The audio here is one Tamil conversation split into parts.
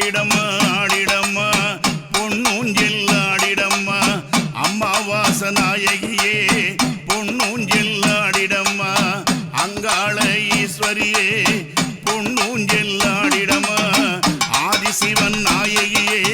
ஆடிடம்மா ஆடிடம்மா. பொன்னூஞ்சில் ஆடிடம்மா. அம்மா வாசநாயகியே பொன்னூஞ்சில் ஆடிடம்மா. அங்காள ஈஸ்வரியே பொன்னூஞ்சில் ஆடிடம்மா. ஆதிசிவன் நாயகியே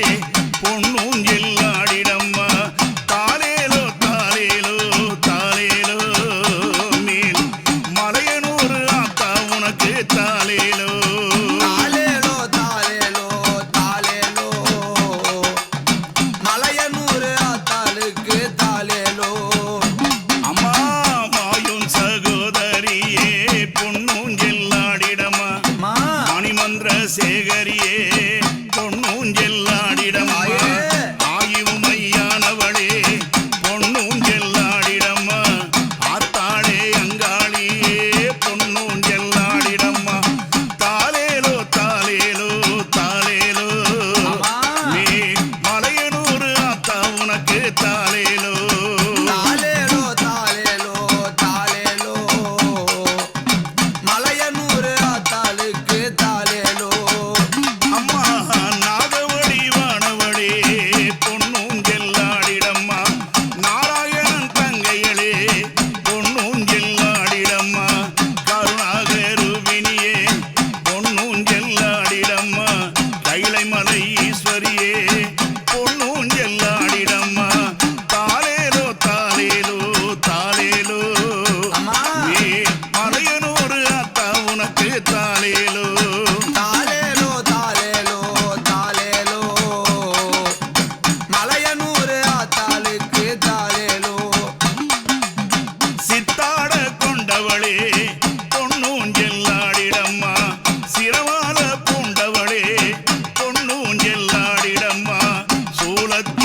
தொன்னூஞ்செல்லாடிடமா மணிமந்திர சேகரியே தொன்னூஞ்செல்லா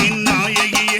என் நாயகியே